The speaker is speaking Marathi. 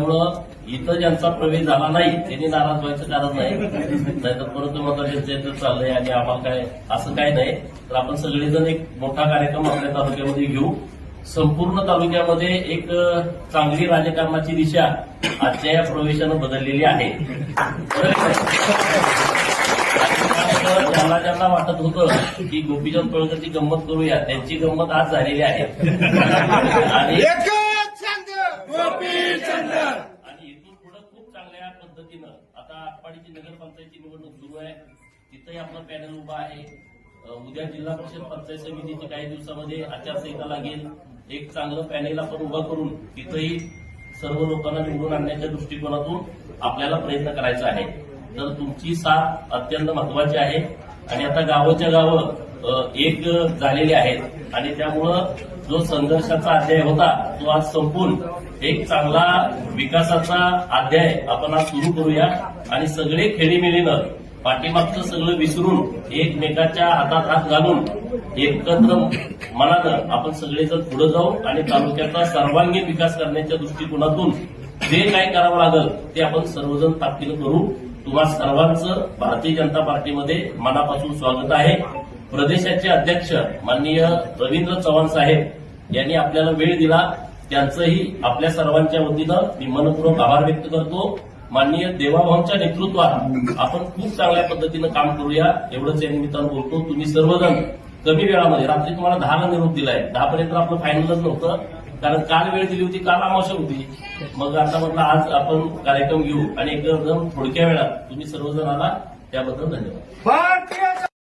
त्यामुळं इथं ज्यांचा प्रवेश झाला नाही त्यांनी नाराज व्हायचं कारण नाही. नाहीतर परत मग चाललंय आणि आम्हाला काय असं काय नाही. तर आपण सगळेजण एक मोठा कार्यक्रम आपल्या तालुक्यामध्ये घेऊ. संपूर्ण तालुक्यामध्ये एक चांगली राजकारणाची दिशा आजच्या या प्रवेशानं बदललेली आहे. ज्यांना ज्यांना वाटत होतं की गोपीचंद पळकरची गंमत करूया त्यांची गंमत आज झालेली आहे. आणि एकच संघ गोपीचंद आणि इथून पुढे खूप चांगल्या पद्धतीनं आता आटपाडीची नगरपंचायतची निवडणूक सुरू आहे. तिथंही आपलं पॅनल उभा आहे. उद्या जिल्हा परिषद पंचायत समितीची काही दिवसामध्ये आचारसंहिता लागेल. एक चांगलं पॅनेल आपण उभं करून तिथंही सर्व लोकांना निवडून आणण्याच्या दृष्टिकोनातून आपल्याला प्रयत्न करायचा आहे. तर तुमची साथ अत्यंत महत्वाची आहे. आणि आता गावाच्या गावं एक झालेले आहेत. आणि त्यामुळं जो संघर्षाचा अध्याय होता तो आज संपून एक चांगला विकासाचा अध्याय आपण आज सुरू करूया. आणि सगळे खेळीमेलीनं पाठीमागचं सगळं विसरून एकमेकाच्या हातात हात घालून एकत्र मनानं आपण सगळेजण पुढे जाऊ आणि तालुक्याचा सर्वांगीण विकास करण्याच्या दृष्टिकोनातून जे काय करावं लागेल ते आपण सर्वजण ताकदीनं करू. तुम्हा सर्वांचं भारतीय जनता पार्टीमध्ये मनापासून स्वागत आहे. प्रदेशाचे अध्यक्ष माननीय रवींद्र चव्हाण साहेब यांनी आपल्याला वेळ दिला. त्यांचंही आपल्या सर्वांच्या वतीनं मी मनपूर्वक आभार व्यक्त करतो. माननीय देवाभाऊंच्या नेतृत्वात आपण खूप चांगल्या पद्धतीनं काम करूया. एवढंच या निमित्तानं बोलतो. तुम्ही सर्वजण कमी वेळामध्ये रात्री तुम्हाला दहाला निरोप दिलाय. दहा पर्यंत आपलं फायनलच नव्हतं. कारण काल वेळ दिली होती काल अमावस्या होती. मग आता म्हटलं आज आपण कार्यक्रम घेऊ. आणि एकदम थोडक्या वेळात तुम्ही सर्वजण आला त्याबद्दल धन्यवाद. भारतीय